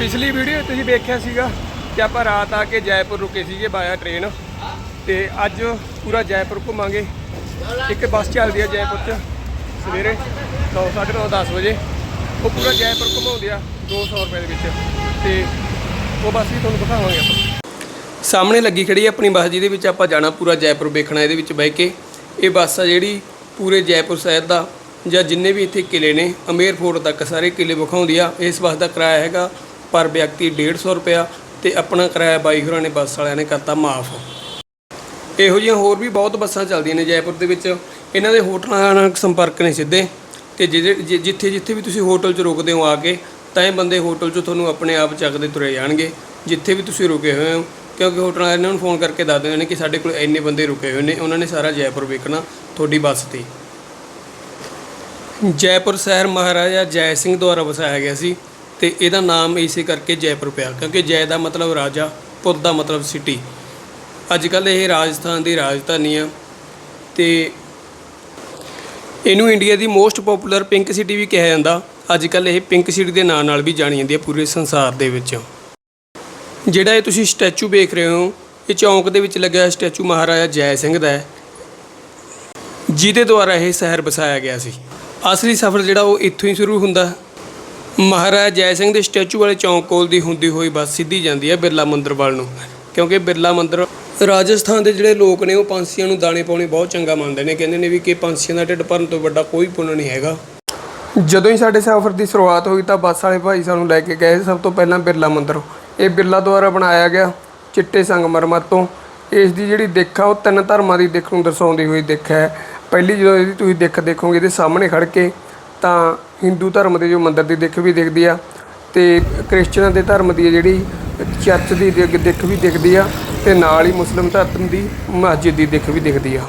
ਪਿਛਲੀ ਵੀਡੀਓ ਤੁਸੀਂ ਵੇਖਿਆ ਸੀਗਾ ਕਿ ਆਪਾਂ ਰਾਤ ਆ ਕੇ ਜੈਪੁਰ ਰੁਕੇ ਸੀਗੇ ਬਾਇਆ ਟ੍ਰੇਨ ਤੇ ਅੱਜ ਪੂਰਾ ਜੈਪੁਰ ਘੁੰਮਾਂਗੇ। ਇੱਕ ਬੱਸ ਚੱਲਦੀ ਆ ਜੈਪੁਰ 'ਚ ਸਵੇਰੇ 9:30 10 ਵਜੇ। ਉਹ ਪੂਰਾ ਜੈਪੁਰ ਘੁਮਾਉਂਦੀ ਆ 200 ਰੁਪਏ ਦੇ ਵਿੱਚ। ਤੇ ਉਹ ਬੱਸ ਵੀ ਤੁਹਾਨੂੰ ਦਿਖਾਵਾਂਗੇ ਆਪਾਂ। ਸਾਹਮਣੇ ਲੱਗੀ ਖੜੀ ਹੈ ਆਪਣੀ ਬੱਸ, ਜਿਹਦੇ ਵਿੱਚ ਆਪਾਂ ਜਾਣਾ ਪੂਰਾ ਜੈਪੁਰ ਵੇਖਣਾ, ਇਹਦੇ ਵਿੱਚ ਬਹਿ ਕੇ। ਇਹ ਬੱਸ ਆ ਜਿਹੜੀ ਪੂਰੇ ਜੈਪੁਰ ਸ਼ਹਿਰ ਦਾ ਜਾਂ ਜਿੰਨੇ ਵੀ ਇੱਥੇ ਕਿਲੇ ਨੇ, ਅਮੇਰ ਫੋਰਟ ਤੱਕ ਸਾਰੇ ਕਿਲੇ ਵਿਖਾਉਂਦੀ ਆ। ਇਸ ਬੱਸ ਦਾ ਕਿਰਾਇਆ ਹੈਗਾ ਪਰ ਵਿਅਕਤੀ 150 ਰੁਪਇਆ ਤੇ ਆਪਣਾ ਕਿਰਾਇਆ ਬਾਈ ਹੋਰਾਂ ਨੇ ਬੱਸ ਵਾਲਿਆਂ ਨੇ ਕਰਤਾ ਮਾਫ। ਇਹੋ ਜਿਹੀਆਂ ਹੋਰ ਵੀ ਬਹੁਤ ਬੱਸਾਂ ਚੱਲਦੀਆਂ ਨੇ ਜੈਪੁਰ ਦੇ ਵਿੱਚ। ਇਹਨਾਂ ਦੇ ਹੋਟਲਾਂ ਨਾਲ ਸੰਪਰਕ ਨੇ ਸਿੱਧੇ। ਤੇ ਜਿਹਦੇ ਜਿ- ਜਿੱਥੇ ਜਿੱਥੇ ਵੀ ਤੁਸੀਂ ਹੋਟਲ 'ਚ ਰੁਕਦੇ ਹੋ ਆ ਕੇ, ਤਾਂ ਇਹ ਬੰਦੇ ਹੋਟਲ 'ਚੋਂ ਤੁਹਾਨੂੰ ਆਪਣੇ ਆਪ ਚੱਕਦੇ ਤੁਰੇ ਜਾਣਗੇ। ਜਿੱਥੇ ਵੀ ਤੁਸੀਂ ਰੁਕੇ ਹੋਏ ਹੋ। ਕਿਉਂਕਿ ਹੋਟਲ ਵਾਲਿਆਂ ਨੂੰ ਫੋਨ ਕਰਕੇ ਦੱਸ ਦਿੰਦੇ ਨੇ ਕਿ ਸਾਡੇ ਕੋਲ ਇੰਨੇ ਬੰਦੇ ਰੁਕੇ ਹੋਏ ਨੇ। ਉਹਨਾਂ ਨੇ ਸਾਰਾ ਜੈਪੁਰ ਵੇਖਣਾ ਤੁਹਾਡੀ ਬੱਸ ਤੇ। ਜੈਪੁਰ ਸ਼ਹਿਰ ਮਹਾਰਾਜਾ ਜੈ ਸਿੰਘ ਦੁਆਰਾ ਵਸਾਇਆ ਗਿਆ ਸੀ। ਤੇ ਇਹਦਾ ਨਾਮ ਇਸੇ ਕਰਕੇ ਜੈਪੁਰ ਪਿਆ, ਕਿਉਂਕਿ ਜੈ ਦਾ ਮਤਲਬ ਰਾਜਾ ਪੁਰ ਦਾ ਮਤਲਬ ਸਿਟੀ। ਅੱਜ ਕੱਲ ਇਹ ਰਾਜਸਥਾਨ ਦੀ ਰਾਜਧਾਨੀ ਆ ਤੇ ਇਹਨੂੰ ਇੰਡੀਆ ਦੀ ਮੋਸਟ ਪਪੂਲਰ ਪਿੰਕ ਸਿਟੀ ਵੀ ਕਿਹਾ ਜਾਂਦਾ। ਅੱਜ ਕੱਲ ਇਹ ਪਿੰਕ ਸਿਟੀ ਦੇ ਨਾਂ ਨਾਲ ਵੀ ਜਾਣੀ ਜਾਂਦੀ ਹੈ ਪੂਰੇ ਸੰਸਾਰ ਦੇ ਵਿੱਚ। ਜਿਹੜਾ ਇਹ ਤੁਸੀਂ ਸਟੈਚੂ ਵੇਖ ਰਹੇ ਹੋ, ਇਹ ਚੌਂਕ ਦੇ ਵਿੱਚ ਲੱਗਿਆ ਹੋਇਆ ਸਟੈਚੂ ਮਹਾਰਾਜਾ ਜੈ ਸਿੰਘ ਦਾ ਹੈ, ਜਿਹਦੇ ਦੁਆਰਾ ਇਹ ਸ਼ਹਿਰ ਵਸਾਇਆ ਗਿਆ ਸੀ। ਅਸਲੀ ਸਫ਼ਰ ਜਿਹੜਾ ਉਹ ਇੱਥੋਂ ਹੀ ਸ਼ੁਰੂ ਹੁੰਦਾ। ਮਹਾਰਾਜਾ ਜੈ ਸਿੰਘ ਦੇ ਸਟੈਚੂ ਵਾਲੇ ਚੌਂਕ ਕੋਲ ਦੀ ਹੁੰਦੀ ਹੋਈ ਬੱਸ ਸਿੱਧੀ ਜਾਂਦੀ ਹੈ ਬਿਰਲਾ ਮੰਦਰ ਵੱਲ ਨੂੰ। ਕਿਉਂਕਿ ਬਿਰਲਾ ਮੰਦਰ ਰਾਜਸਥਾਨ ਦੇ ਜਿਹੜੇ ਲੋਕ ਨੇ ਉਹ ਪੰਛੀਆਂ ਨੂੰ ਦਾਣੇ ਪਾਉਣੇ ਬਹੁਤ ਚੰਗਾ ਮੰਨਦੇ ਨੇ। ਕਹਿੰਦੇ ਨੇ ਵੀ ਕਿ ਪੰਛੀਆਂ ਦਾ ਢਿੱਡ ਭਰਨ ਤੋਂ ਵੱਡਾ ਕੋਈ ਪੁੰਨ ਨਹੀਂ ਹੈਗਾ। ਜਦੋਂ ਹੀ ਸਾਡੇ ਸਫ਼ਰ ਦੀ ਸ਼ੁਰੂਆਤ ਹੋਈ ਤਾਂ ਬੱਸ ਵਾਲੇ ਭਾਈ ਸਾਨੂੰ ਲੈ ਕੇ ਗਏ ਸਭ ਤੋਂ ਪਹਿਲਾਂ ਬਿਰਲਾ ਮੰਦਰ। ਇਹ ਬਿਰਲਾ ਦੁਆਰਾ ਬਣਾਇਆ ਗਿਆ ਚਿੱਟੇ ਸੰਗਮਰਮਰ ਤੋਂ। ਇਸ ਦੀ ਜਿਹੜੀ ਦਿੱਖ ਆ, ਉਹ ਤਿੰਨ ਧਰਮਾਂ ਦੀ ਦਿੱਖ ਨੂੰ ਦਰਸਾਉਂਦੀ ਹੋਈ ਦਿੱਖ ਹੈ। ਪਹਿਲੀ ਜਦੋਂ ਇਹਦੀ ਤੁਸੀਂ ਦਿੱਖ ਦੇਖੋਗੇ, ਇਹਦੇ ਸਾਹਮਣੇ ਖੜ ਕੇ ਤਾਂ ਹਿੰਦੂ ਧਰਮ ਦੇ ਜੋ ਮੰਦਰ ਦੀ ਦਿੱਖ ਵੀ ਦਿਖਦੀ ਆ ਤੇ ਕ੍ਰਿਸਚਨਾਂ ਦੇ ਧਰਮ ਦੀ ਜਿਹੜੀ ਚਰਚ ਦੀ ਦਿੱਖ ਵੀ ਦਿਖਦੀ ਆ ਤੇ ਨਾਲ ਹੀ ਮੁਸਲਿਮ ਧਰਮ ਦੀ ਮਸਜਿਦ ਦੀ ਦਿੱਖ ਵੀ ਦਿਖਦੀ ਆ।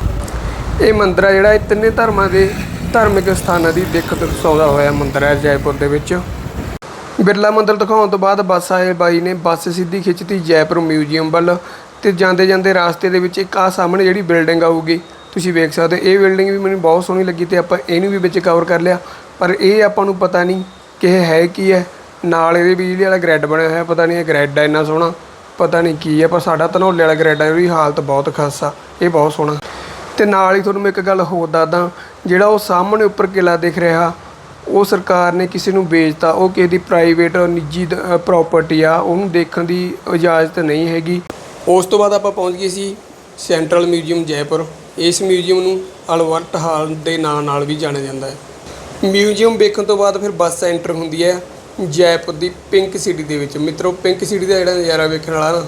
ਇਹ ਮੰਦਿਰ ਆ ਜਿਹੜਾ ਇਹ ਤਿੰਨੇ ਧਰਮਾਂ ਦੇ ਧਾਰਮਿਕ ਸਥਾਨਾਂ ਦੀ ਦਿੱਖ ਦਰਸਾਉਂਦਾ ਹੋਇਆ ਮੰਦਿਰ ਹੈ ਜੈਪੁਰ ਦੇ ਵਿੱਚ। ਬਿਰਲਾ ਮੰਦਿਰ ਦਿਖਾਉਣ ਤੋਂ ਬਾਅਦ ਬੱਸ ਆਏ ਬਾਈ ਨੇ ਬੱਸ ਸਿੱਧੀ ਖਿੱਚਤੀ ਜੈਪੁਰ ਮਿਊਜ਼ੀਅਮ ਵੱਲ ਤੇ ਜਾਂਦੇ ਜਾਂਦੇ ਰਾਸਤੇ ਦੇ ਵਿੱਚ ਇੱਕ ਆ ਸਾਹਮਣੇ ਜਿਹੜੀ ਬਿਲਡਿੰਗ ਆਊਗੀ। ਤੁਸੀਂ ਵੇਖ ਸਕਦੇ ਹੋ, ਇਹ ਬਿਲਡਿੰਗ ਵੀ ਮੈਨੂੰ ਬਹੁਤ ਸੋਹਣੀ ਲੱਗੀ ਤੇ ਆਪਾਂ ਇਹਨੂੰ ਵੀ ਵਿੱਚ ਕਵਰ ਕਰ ਲਿਆ। ਪਰ ਇਹ ਆਪਾਂ ਨੂੰ ਪਤਾ ਨਹੀਂ ਕਿ ਇਹ ਹੈ ਕੀ ਹੈ। ਨਾਲ ਇਹਦੇ ਬਿਜਲੀ ਵਾਲਾ ਗ੍ਰਿਡ ਬਣਿਆ ਹੋਇਆ, ਪਤਾ ਨਹੀਂ ਇਹ ਗ੍ਰਿਡ ਹੈ ਇੰਨਾ ਸੋਹਣਾ, ਪਤਾ ਨਹੀਂ ਕੀ ਹੈ, ਪਰ ਸਾਡਾ ਧਨੌਲੇ ਵਾਲਾ ਗ੍ਰਿਡ ਹੈ ਉਹਦੀ ਹਾਲਤ ਬਹੁਤ ਖਾਸ ਆ, ਇਹ ਬਹੁਤ ਸੋਹਣਾ। ਤੇ ਨਾਲ ਹੀ ਤੁਹਾਨੂੰ ਮੈਂ ਇੱਕ ਗੱਲ ਹੋਰ ਦੱਸਦਾ, ਜਿਹੜਾ ਉਹ ਸਾਹਮਣੇ ਉੱਪਰ ਕਿਲਾ ਦਿਖ ਰਿਹਾ, ਉਹ ਸਰਕਾਰ ਨੇ ਕਿਸੇ ਨੂੰ ਵੇਚਤਾ, ਉਹ ਕਿਸੇ ਦੀ ਪ੍ਰਾਈਵੇਟ ਨਿੱਜੀ ਪ੍ਰਾਪਰਟੀ ਆ, ਉਹਨੂੰ ਦੇਖਣ ਦੀ ਇਜਾਜ਼ਤ ਨਹੀਂ ਹੈਗੀ। ਉਸ ਤੋਂ ਬਾਅਦ ਆਪਾਂ ਪਹੁੰਚ ਗਏ ਸੀ ਸੈਂਟਰਲ ਮਿਊਜ਼ੀਅਮ ਜੈਪੁਰ। ਇਸ ਮਿਊਜ਼ੀਅਮ ਨੂੰ ਅਲਬਰਟ ਹਾਲ ਦੇ ਨਾਂ ਨਾਲ ਵੀ ਜਾਣਿਆ ਜਾਂਦਾ ਹੈ। ਮਿਊਜ਼ੀਅਮ ਵੇਖਣ ਤੋਂ ਬਾਅਦ ਫਿਰ ਬੱਸ ਐਂਟਰ ਹੁੰਦੀ ਹੈ ਜੈਪੁਰ ਦੀ ਪਿੰਕ ਸਿਟੀ ਦੇ ਵਿੱਚ। ਮਿੱਤਰੋ, ਪਿੰਕ ਸਿਟੀ ਦਾ ਜਿਹੜਾ ਨਜ਼ਾਰਾ ਵੇਖਣ ਵਾਲਾ ਨਾ,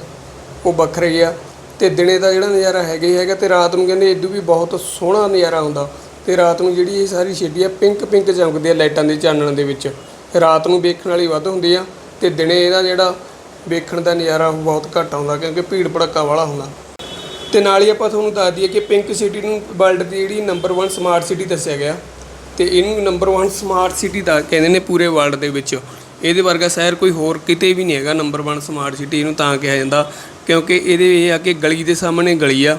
ਉਹ ਵੱਖਰਾ ਹੀ ਆ ਤੇ ਦਿਨੇ ਦਾ ਜਿਹੜਾ ਨਜ਼ਾਰਾ ਹੈਗਾ ਹੀ ਹੈਗਾ ਤੇ ਰਾਤ ਨੂੰ ਕਹਿੰਦੇ ਇਦੋਂ ਵੀ ਬਹੁਤ ਸੋਹਣਾ ਨਜ਼ਾਰਾ ਹੁੰਦਾ ਤੇ ਰਾਤ ਨੂੰ ਜਿਹੜੀ ਇਹ ਸਾਰੀ ਸਿਟੀ ਆ ਪਿੰਕ ਪਿੰਕ ਚਮਕਦੀ ਆ ਲਾਈਟਾਂ ਦੇ ਚਾਨਣ ਦੇ ਵਿੱਚ। ਰਾਤ ਨੂੰ ਵੇਖਣ ਵਾਲੀ ਵੱਧ ਹੁੰਦੀ ਆ ਤੇ ਦਿਨੇ ਇਹਦਾ ਜਿਹੜਾ ਵੇਖਣ ਦਾ ਨਜ਼ਾਰਾ ਉਹ ਬਹੁਤ ਘੱਟ ਆਉਂਦਾ ਕਿਉਂਕਿ ਭੀੜ ਭੜੱਕਾ ਵਾਲਾ ਹੁੰਦਾ। ਤੇ ਨਾਲ ਹੀ ਆਪਾਂ ਤੁਹਾਨੂੰ ਦੱਸ ਦਈਏ ਕਿ ਪਿੰਕ ਸਿਟੀ ਨੂੰ ਵਰਲਡ ਦੀ ਜਿਹੜੀ ਨੰਬਰ 1 ਸਮਾਰਟ ਸਿਟੀ ਦੱਸਿਆ ਗਿਆ। ਤੇ ਇਹਨੂੰ ਨੰਬਰ 1 ਸਮਾਰਟ ਸਿਟੀ ਦਾ ਕਹਿੰਦੇ ਨੇ ਪੂਰੇ ਵਰਲਡ ਦੇ ਵਿੱਚ। ਇਹਦੇ ਵਰਗਾ ਸ਼ਹਿਰ ਕੋਈ ਹੋਰ ਕਿਤੇ ਵੀ ਨਹੀਂ ਹੈਗਾ ਨੰਬਰ 1 ਸਮਾਰਟ ਸਿਟੀ ਇਹਨੂੰ ਤਾਂ ਕਿਹਾ ਜਾਂਦਾ। ਕਿਉਂਕਿ ਇਹਦੇ ਇਹ ਆ ਕਿ ਗਲੀ ਦੇ ਸਾਹਮਣੇ ਗਲੀ ਆ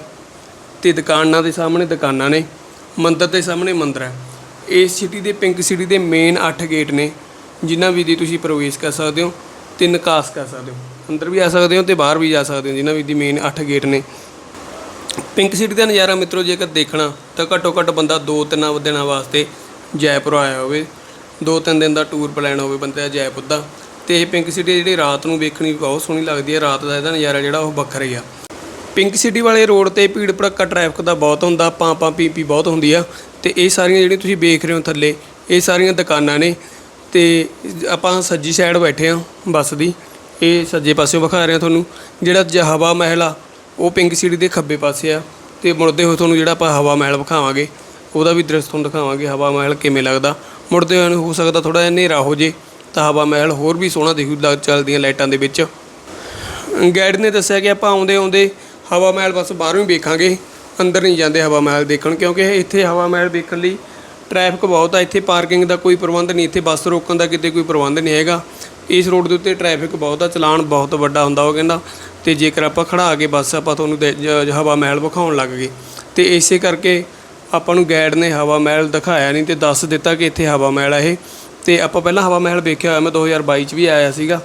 ਤੇ ਦੁਕਾਨਾਂ ਦੇ ਸਾਹਮਣੇ ਦੁਕਾਨਾਂ ਨੇ, ਮੰਦਰ ਦੇ ਸਾਹਮਣੇ ਮੰਦਰ ਹੈ ਇਸ ਸਿਟੀ ਦੇ ਪਿੰਕ ਸਿਟੀ ਦੇ ਮੇਨ 8 ਗੇਟ ਨੇ, ਜਿਨ੍ਹਾਂ ਵੀ ਦੀ ਤੁਸੀਂ ਪ੍ਰਵੇਸ਼ ਕਰ ਸਕਦੇ ਹੋ ਤੇ ਨਿਕਾਸ ਕਰ ਸਕਦੇ ਹੋ। ਅੰਦਰ ਵੀ ਆ ਸਕਦੇ ਹੋ ਤੇ ਬਾਹਰ ਵੀ ਜਾ ਸਕਦੇ ਹੋ, ਜਿਨ੍ਹਾਂ ਵੀ ਦੀ ਮੇਨ 8 ਗੇਟ ਨੇ। ਪਿੰਕ ਸਿਟੀ ਦਾ ਨਜ਼ਾਰਾ ਮਿੱਤਰੋ, ਜੇਕਰ ਦੇਖਣਾ, ਤਾਂ ਘੱਟੋ ਘੱਟ ਬੰਦਾ 2-3 ਦਿਨਾਂ ਵਾਸਤੇ ਜੈਪੁਰ ਆਇਆ ਹੋਵੇ। 2-3 ਦਿਨ ਦਾ ਟੂਰ ਪਲਾਨ ਹੋਵੇ ਬੰਦੇ ਦਾ ਜੈਪੁਰ ਦਾ। ਤੇ ਇਹ ਪਿੰਕ ਸਿਟੀ ਜਿਹੜੀ ਰਾਤ ਨੂੰ ਵੇਖਣੀ ਬਹੁਤ ਸੋਹਣੀ ਲੱਗਦੀ ਹੈ, ਰਾਤ ਦਾ ਇਹਦਾ ਨਜ਼ਾਰਾ ਜਿਹੜਾ ਉਹ ਵੱਖਰਾ ਹੀ ਆ। ਪਿੰਕ ਸਿਟੀ ਵਾਲੇ ਰੋਡ ਤੇ ਭੀੜ ਭੜੱਕਾ ਟ੍ਰੈਫਿਕ ਦਾ ਬਹੁਤ ਹੁੰਦਾ ਪਾਂ ਪਾਂ ਪੀ ਪੀ ਬਹੁਤ ਹੁੰਦੀ ਆ। ਤੇ ਇਹ ਸਾਰੀਆਂ ਜਿਹੜੀਆਂ ਤੁਸੀਂ ਵੇਖ ਰਹੇ ਹੋ ਥੱਲੇ, ਇਹ ਸਾਰੀਆਂ ਦੁਕਾਨਾਂ ਨੇ। ਤੇ ਆਪਾਂ ਸੱਜੀ ਸਾਈਡ ਬੈਠੇ ਆ ਬੱਸ ਦੀ। ਇਹ ਸੱਜੇ ਪਾਸਿਓਂ ਵਿਖਾ ਰਹੇ ਰਿਹਾ ਤੁਹਾਨੂੰ, ਜਿਹੜਾ ਜਹਾਵਾ ਹਵਾ ਮਹਿਲ ਆ ਉਹ ਪਿੰਕ ਸਿਟੀ ਦੇ ਖੱਬੇ ਪਾਸੇ ਆ ਤੇ ਮੁੜਦੇ ਹੋਏ ਤੁਹਾਨੂੰ ਜਿਹੜਾ ਆਪਾਂ ਹਵਾ ਮਹਿਲ ਵਿਖਾਵਾਂਗੇ, ਉਹਦਾ ਵੀ ਦ੍ਰਿਸ਼ ਤੁਹਾਨੂੰ ਦਿਖਾਵਾਂਗੇ, ਹਵਾ ਮਹਿਲ ਕਿਵੇਂ ਲੱਗਦਾ। ਮੁੜਦੇ ਹੋਏ ਨੂੰ ਹੋ ਸਕਦਾ ਥੋੜਾ ਜਿਹਾ ਹਨੇਰਾ ਹੋ ਜੇ, ਤਾਂ ਹਵਾ ਮਹਿਲ ਹੋਰ ਵੀ ਸੋਹਣਾ ਦਿਖੂ ਲੱਗ ਚੱਲਦੀਆਂ ਲਾਈਟਾਂ ਦੇ ਵਿੱਚ। ਗਾਈਡ ਨੇ ਦੱਸਿਆ ਕਿ ਆਪਾਂ ਆਉਂਦੇ ਆਉਂਦੇ ਹਵਾ ਮਹਿਲ ਬਸ ਬਾਹਰੋਂ ਹੀ ਵੇਖਾਂਗੇ, ਅੰਦਰ ਨਹੀਂ ਜਾਂਦੇ ਹਵਾ ਮਹਿਲ ਦੇਖਣ, ਕਿਉਂਕਿ ਇੱਥੇ ਹਵਾ ਮਹਿਲ ਵੇਖਣ ਲਈ ਟ੍ਰੈਫਿਕ ਬਹੁਤ ਆ, ਇੱਥੇ ਪਾਰਕਿੰਗ ਦਾ ਕੋਈ ਪ੍ਰਬੰਧ ਨਹੀਂ, ਇੱਥੇ ਬੱਸ ਰੋਕਣ ਦਾ ਕਿਤੇ ਕੋਈ ਪ੍ਰਬੰਧ ਨਹੀਂ ਹੈਗਾ। ਇਸ ਰੋਡ ਦੇ ਉੱਤੇ ਟ੍ਰੈਫਿਕ ਬਹੁਤ ਆ, ਚਲਾਨ ਬਹੁਤ ਵੱਡਾ ਹੁੰਦਾ ਉਹ ਕਹਿੰਦਾ। ਤੇ ਜੇਕਰ ਆਪਾਂ ਖੜਾ ਕੇ ਬੱਸ, ਆਪਾਂ ਤੁਹਾਨੂੰ ਦੇ- ਜ- ਹਵਾ ਮਹਿਲ ਵਿਖਾਉਣ ਲੱਗ ਗਏ। ਤੇ ਇਸੇ ਕਰਕੇ ਆਪਾਂ ਨੂੰ ਗਾਈਡ ਨੇ ਹਵਾ ਮਹਿਲ ਦਿਖਾਇਆ ਨਹੀਂ ਤੇ ਦੱਸ ਦਿੱਤਾ ਕਿ ਇੱਥੇ ਹਵਾ ਮਹਿਲ ਆ ਇਹ। ਤੇ ਆਪਾਂ ਪਹਿਲਾਂ ਹਵਾ ਮਹਿਲ ਵੇਖਿਆ ਹੋਇਆ, ਮੈਂ 2022 ਚ ਵੀ ਆਇਆ ਸੀਗਾ।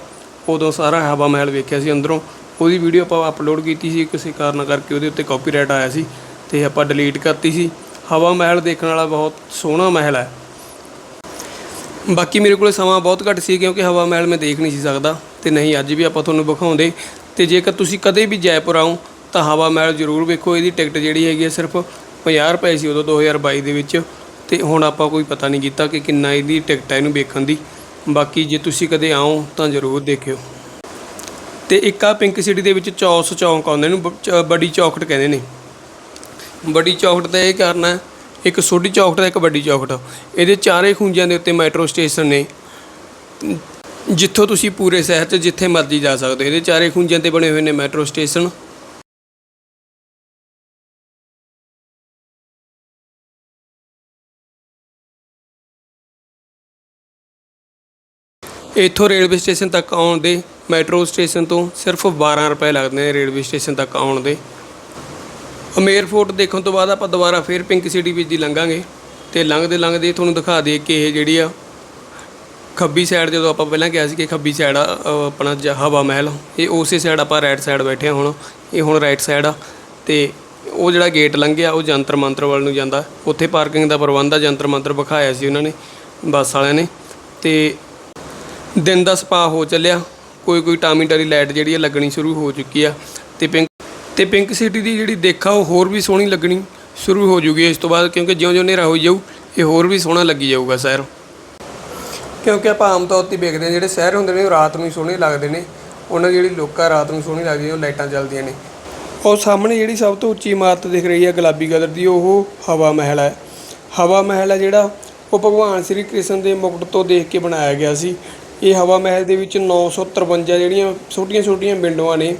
ਉਦੋਂ ਸਾਰਾ ਹਵਾ ਮਹਿਲ ਵੇਖਿਆ ਸੀ ਅੰਦਰੋਂ। ਉਹਦੀ ਵੀਡੀਓ ਆਪਾਂ ਅਪਲੋਡ ਕੀਤੀ ਸੀ, ਕਿਸੇ ਕਾਰਨ ਕਰਕੇ ਉਹਦੇ ਉੱਤੇ ਕਾਪੀਰਾਈਟ ਆਇਆ ਸੀ। ਤੇ ਆਪਾਂ ਡਿਲੀਟ ਕਰਤੀ ਸੀ। ਹਵਾ ਮਹਿਲ ਦੇਖਣ ਵਾਲਾ ਬਹੁਤ ਸੋਹਣਾ ਮਹਿਲ ਹੈ ਬਾਕੀ ਮੇਰੇ ਕੋਲੇ ਸਮਾਂ ਬਹੁਤ ਘੱਟ ਸੀ ਕਿਉਂਕਿ ਹਵਾ ਮਹਿਲ ਮੈਂ ਦੇਖ ਨਹੀਂ ਸੀ ਸਕਦਾ ਤੇ ਨਹੀਂ, ਅੱਜ ਵੀ ਆਪਾਂ ਤੁਹਾਨੂੰ ਵਿਖਾਉਂਦੇ। ਤੇ ਜੇਕਰ ਤੁਸੀਂ ਕਦੇ ਵੀ ਜੈਪੁਰ ਆਓ, ਤਾਂ ਹਵਾ ਮਹਿਲ ਜ਼ਰੂਰ ਵੇਖੋ। ਇਹਦੀ ਟਿਕਟ ਜਿਹੜੀ ਹੈਗੀ ਹੈ ਸਿਰਫ 50 ਰੁਪਏ ਸੀ ਉਦੋਂ 2022 ਦੇ ਵਿੱਚ। ਤੇ ਹੁਣ ਆਪਾਂ ਕੋਈ ਪਤਾ ਨਹੀਂ ਕੀਤਾ ਕਿ ਕਿੰਨਾ ਇਹਦੀ ਟਿਕਟ ਹੈ ਇਹਨੂੰ ਵੇਖਣ ਦੀ। ਬਾਕੀ ਜੇ ਤੁਸੀਂ ਕਦੇ ਆਓ, ਤਾਂ ਜ਼ਰੂਰ ਦੇਖਿਓ। ਤੇ ਇੱਕ ਆ ਪਿੰਕ ਸਿਟੀ ਦੇ ਵਿੱਚ ਚੌਸ ਚੌਂਕ ਆਉਂਦੇ ਨੂੰ ਬ- ਚ- ਬੜੀ ਚੌਕਟ ਕਹਿੰਦੇ ਨੇ। ਬੜੀ ਚੌਕਟ ਦਾ ਇਹ ਕਾਰਨ ਹੈ ਇੱਕ ਛੋਟੀ ਚੌਕਟ ਤੇ ਇੱਕ ਵੱਡੀ ਚੌਕਟ ਇਹਦੇ ਚਾਰੇ ਖੂੰਜਿਆਂ ਦੇ ਉੱਤੇ ਮੈਟਰੋ ਸਟੇਸ਼ਨ ਨੇ। ਜਿੱਥੋਂ ਤੁਸੀਂ ਪੂਰੇ ਸ਼ਹਿਰ 'ਚ ਜਿੱਥੇ ਮਰਜ਼ੀ ਜਾ ਸਕਦੇ ਹੋ। ਇਹਦੇ ਚਾਰੇ ਖੂੰਜਿਆਂ ਤੇ ਬਣੇ ਹੋਏ ਨੇ ਮੈਟਰੋ ਸਟੇਸ਼ਨ। ਇੱਥੋਂ ਰੇਲਵੇ ਸਟੇਸ਼ਨ ਤੱਕ ਆਉਣ ਦੇ, ਮੈਟਰੋ ਸਟੇਸ਼ਨ ਤੋਂ ਸਿਰਫ 12 ਰੁਪਏ ਲੱਗਦੇ ਨੇ ਰੇਲਵੇ ਸਟੇਸ਼ਨ ਤੱਕ ਆਉਣ ਦੇ। ਅਮੇਰ ਫੋਰਟ ਦੇਖਣ ਤੋਂ ਬਾਅਦ ਆਪਾਂ ਦੁਬਾਰਾ ਫੇਰ ਪਿੰਕ ਸਿਟੀ ਵਿੱਚ ਦੀ ਲੰਘਾਂਗੇ ਤੇ ਲੰਘਦੇ ਲੰਘਦੇ ਤੁਹਾਨੂੰ ਦਿਖਾ ਦੇ ਕਿ ਇਹ ਜਿਹੜੀ ਆ ਖੱਬੀ ਸਾਈਡ ਜਦੋਂ ਆਪਾਂ ਪਹਿਲਾਂ ਕਿਹਾ ਸੀ ਕਿ ਖੱਬੀ ਸਾਈਡ ਆ ਆਪਣਾ ਜ- ਹਵਾ ਮਹਿਲ, ਇਹ ਉਸੇ ਸਾਈਡ ਆਪਾਂ ਰਾਈਟ ਸਾਈਡ ਬੈਠੇ ਹਾਂ ਹੁਣ, ਇਹ ਹੁਣ ਰਾਈਟ ਸਾਈਡ ਆ ਤੇ ਉਹ ਜਿਹੜਾ ਗੇਟ ਲੰਘਿਆ, ਉਹ ਜੰਤਰ ਮੰਤਰ ਵੱਲ ਨੂੰ ਜਾਂਦਾ। ਉੱਥੇ ਪਾਰਕਿੰਗ ਦਾ ਪ੍ਰਬੰਧ ਆ, ਜੰਤਰ ਮੰਤਰ ਵਿਖਾਇਆ ਸੀ ਉਹਨਾਂ ਨੇ, ਬੱਸ ਵਾਲਿਆਂ ਨੇ ਤੇ ਦਿਨ ਦਾ ਸਪਾ ਹੋ ਚੱਲਿਆ ਕੋਈ ਕੋਈ ਟਾਮੀ ਟਰੀ ਲਾਈਟ ਜਿਹੜੀ ਆ ਲੱਗਣੀ ਸ਼ੁਰੂ ਹੋ ਚੁੱਕੀ ਆ ਤੇ ਪਿੰਕ ਤੇ ਪਿੰਕ ਸਿਟੀ ਦੀ ਜਿਹੜੀ ਦੇਖਾ, ਉਹ ਹੋਰ ਵੀ ਸੋਹਣੀ ਲੱਗਣੀ ਸ਼ੁਰੂ ਹੋ ਜੂਗੀ ਇਸ ਤੋਂ ਬਾਅਦ, ਕਿਉਂਕਿ ਜਿਉਂ-ਜਿਉਂ ਹਨੇਰਾ ਹੋਈ ਜਾਊ, ਇਹ ਹੋਰ ਵੀ ਸੋਹਣਾ ਲੱਗੀ ਜਾਊਗਾ ਸ਼ਹਿਰ। ਕਿਉਂਕਿ ਆਪਾਂ ਆਮ ਤੌਰ ਤੇ ਵੇਖਦੇ ਹਾਂ, ਜਿਹੜੇ ਸ਼ਹਿਰ ਹੁੰਦੇ ਨੇ, ਉਹ ਰਾਤ ਨੂੰ ਹੀ ਸੋਹਣੇ ਲੱਗਦੇ ਨੇ। ਉਹਨਾਂ ਦੀ ਜਿਹੜੀ ਲੋਕਾਂ ਰਾਤ ਨੂੰ ਸੋਹਣੀ ਲੱਗਦੀ ਉਹ ਲਾਈਟਾਂ ਚੱਲਦੀਆਂ ਨੇ। ਉਹ ਸਾਹਮਣੇ ਜਿਹੜੀ ਸਭ ਤੋਂ ਉੱਚੀ ਇਮਾਰਤ ਦਿਖ ਰਹੀ ਹੈ, ਗੁਲਾਬੀ ਕਲਰ ਦੀ, ਉਹ ਹਵਾ ਮਹਿਲ ਹੈ। ਹਵਾ ਮਹਿਲ ਹੈ ਜਿਹੜਾ, ਉਹ ਭਗਵਾਨ ਸ੍ਰੀ ਕ੍ਰਿਸ਼ਨ ਦੇ ਮੁਕਟ ਤੋਂ ਦੇਖ ਕੇ ਬਣਾਇਆ ਗਿਆ ਸੀ। ਇਹ ਹਵਾ ਮਹਿਲ ਦੇ ਵਿੱਚ 953 ਜਿਹੜੀਆਂ ਛੋਟੀਆਂ-ਛੋਟੀਆਂ ਵਿੰਡੋਆਂ ਨੇ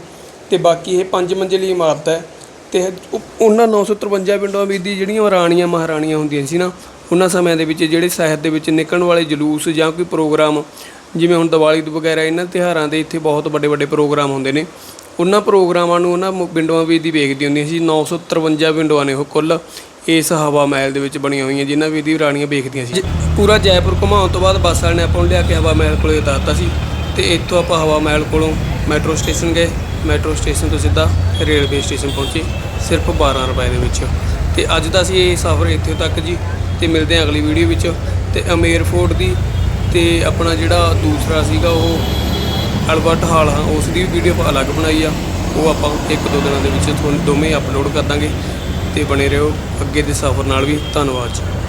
ਅਤੇ ਬਾਕੀ ਇਹ ਪੰਜ ਮੰਜ਼ਿਲੀ ਇਮਾਰਤ ਹੈ ਅਤੇ ਉਹ- ਉਹਨਾਂ ਨੌ 953 ਵਿੰਡੋਆਂ ਵਿੱਚ ਦੀ ਜਿਹੜੀਆਂ ਰਾਣੀਆਂ ਮਹਾਰਾਣੀਆਂ ਹੁੰਦੀਆਂ ਸੀ ਨਾ, ਉਹਨਾਂ ਸਮਿਆਂ ਦੇ ਵਿੱਚ ਜਿਹੜੇ ਸ਼ਹਿਰ ਦੇ ਵਿੱਚ ਨਿਕਲਣ ਵਾਲੇ ਜਲੂਸ ਜਾਂ ਕੋਈ ਪ੍ਰੋਗਰਾਮ, ਜਿਵੇਂ ਹੁਣ ਦੀਵਾਲੀ ਤੋਂ ਵਗੈਰਾ ਇਹਨਾਂ ਤਿਉਹਾਰਾਂ ਦੇ ਇੱਥੇ ਬਹੁਤ ਵੱਡੇ ਵੱਡੇ ਪ੍ਰੋਗਰਾਮ ਹੁੰਦੇ ਨੇ, ਉਹਨਾਂ ਪ੍ਰੋਗਰਾਮਾਂ ਨੂੰ ਉਹਨਾਂ ਮੁ- ਵਿੰਡੋਆਂ ਵੀ ਦੀ ਵੇਖਦੀ ਹੁੰਦੀਆਂ ਸੀ 953 ਵਿੰਡੋਆਂ ਨੇ ਉਹ ਕੁੱਲ ਇਸ ਹਵਾ ਮਹਿਲ ਦੇ ਵਿੱਚ ਬਣੀਆਂ ਹੋਈਆਂ ਜਿਨ੍ਹਾਂ ਵਿੱਚ ਦੀ ਰਾਣੀਆਂ ਵੇਖਦੀਆਂ ਸੀ। ਜ- ਪੂਰਾ ਜੈਪੁਰ ਘੁਮਾਉਣ ਤੋਂ ਬਾਅਦ ਬੱਸ ਵਾਲੇ ਨੇ ਆਪਾਂ ਨੂੰ ਲਿਆ ਕੇ ਹਵਾ ਮਹਿਲ ਕੋਲੇ ਉਤਾਰਤਾ ਸੀ ਤੇ ਇੱਥੋਂ ਆਪਾਂ ਹਵਾ ਮਹਿਲ ਕੋਲੋਂ ਮੈਟਰੋ ਸਟੇਸ਼ਨ ਗਏ ਮੈਟਰੋ ਸਟੇਸ਼ਨ ਤੋਂ ਸਿੱਧਾ ਰੇਲਵੇ ਸਟੇਸ਼ਨ ਪਹੁੰਚੇ, ਸਿਰਫ 12 ਰੁਪਏ ਦੇ ਵਿੱਚ। ਤੇ ਅੱਜ ਦਾ ਸੀ ਇਹ ਸਫ਼ਰ ਇੱਥੇ ਤੱਕ ਜੀ, ਤੇ ਮਿਲਦੇ ਹਾਂ ਅਗਲੀ ਵੀਡੀਓ ਵਿੱਚ। ਤੇ ਅਮੇਰ ਫੋਰਟ ਦੀ, ਤੇ ਆਪਣਾ ਜਿਹੜਾ ਦੂਸਰਾ ਸੀਗਾ ਉਹ ਅਲਬਰਟ ਹਾਲ ਹਾਂ ਉਸ ਦੀ ਵੀਡੀਓ ਆਪਾਂ ਅਲੱਗ ਬਣਾਈ ਆ। ਉਹ ਆਪਾਂ ਇੱਕ ਦੋ ਦਿਨਾਂ ਦੇ ਵਿੱਚ ਤੁਹਾਨੂੰ ਦੋਵੇਂ ਅਪਲੋਡ ਕਰ ਦਾਂਗੇ। ਤੇ ਬਣੇ ਰਹੋ ਅੱਗੇ ਦੇ ਸਫ਼ਰ ਨਾਲ ਵੀ। ਧੰਨਵਾਦ ਜੀ।